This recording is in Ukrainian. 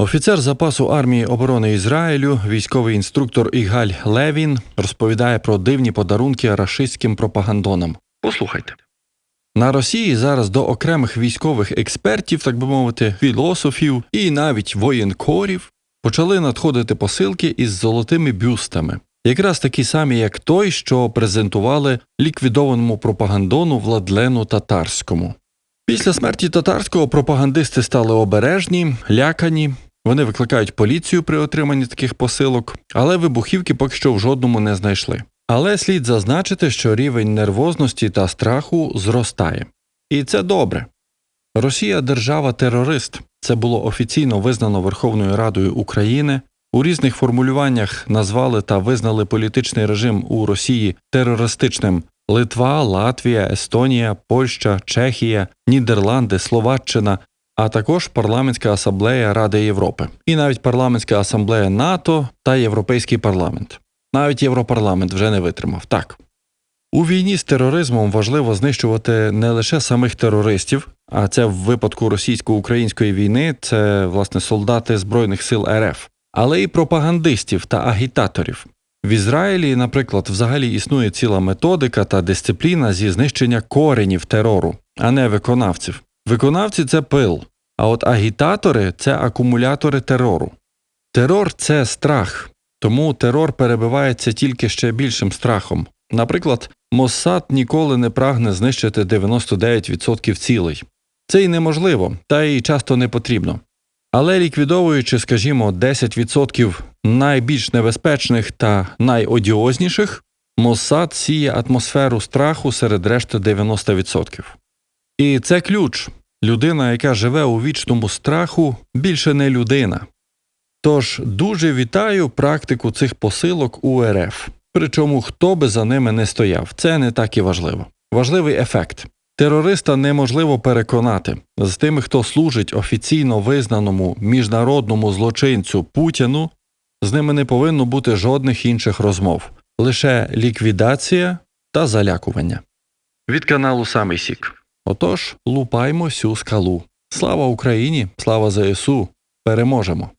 Офіцер запасу армії оборони Ізраїлю, військовий інструктор Ігаль Левін, розповідає про дивні подарунки рашистським пропагандонам. Послухайте. На Росії зараз до окремих військових експертів, так би мовити, філософів і навіть воєнкорів почали надходити посилки із золотими бюстами, якраз такі самі, як той, що презентували ліквідованому пропагандону Владлену Татарському. Після смерті татарського пропагандисти стали обережні, лякані. Вони викликають поліцію при отриманні таких посилок, але вибухівки поки що в жодному не знайшли. Але слід зазначити, що рівень нервозності та страху зростає. І це добре. Росія держава-терорист. Це було офіційно визнано Верховною Радою України. У різних формулюваннях назвали та визнали політичний режим у Росії терористичним Литва, Латвія, Естонія, Польща, Чехія, Нідерланди, Словаччина, а також парламентська асамблея Ради Європи, і навіть парламентська асамблея НАТО та Європейський парламент. Навіть Європарламент вже не витримав. Так. У війні з тероризмом важливо знищувати не лише самих терористів, а це в випадку російсько-української війни це власне солдати Збройних сил РФ, але й пропагандистів та агітаторів. В Ізраїлі, наприклад, взагалі існує ціла методика та дисципліна зі знищення коренів терору, а не виконавців. Виконавці це пил, а от агітатори це акумулятори терору. Терор це страх, тому терор перебивається тільки ще більшим страхом. Наприклад, Моссад ніколи не прагне знищити 99% цілей. Це й неможливо, та й часто не потрібно. Але ліквідовуючи, скажімо, 10% найбільш небезпечних та найодіозніших, Моссад сіє атмосферу страху серед решти 90%. І це ключ. Людина, яка живе у вічному страху, більше не людина. Тож дуже вітаю практику цих посилок у РФ. Причому хто би за ними не стояв, це не так і важливо. Важливий ефект. Терориста неможливо переконати з тими, хто служить офіційно визнаному міжнародному злочинцю Путіну, з ними не повинно бути жодних інших розмов, лише ліквідація та залякування. Від каналу Самий Сік. Отож, лупаймо сю скалу. Слава Україні, слава ЗСУ! Переможемо!